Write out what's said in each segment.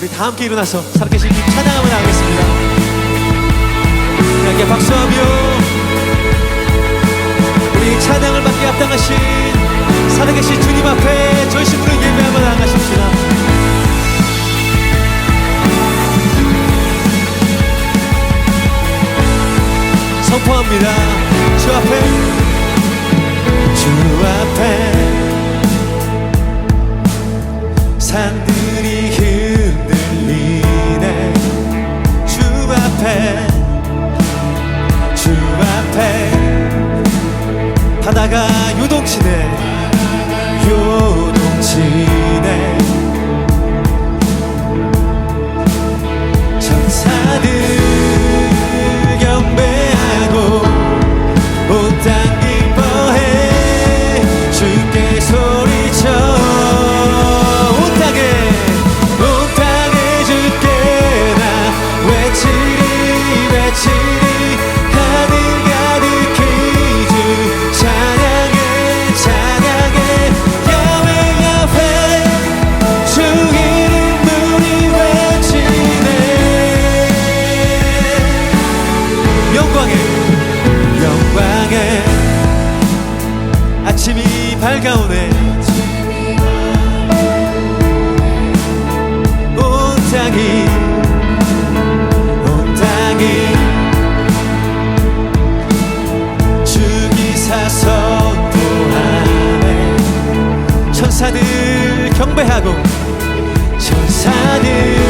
우리 다 함께 일어나서 살아계신 주님 찬양하며 나가겠습니다. 함께 박수하며 우리 찬양을 받게 합당하신 살아계신 주님 앞에 전심으로 예배하며 나가십시다. 선포합니다. 주 앞에 바다가 요동치네 아침이 밝아오네. 온 땅이 온 땅이 주기사 선포하네. 천사들 경배하고 천사들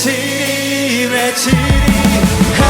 Reçiri, reçiri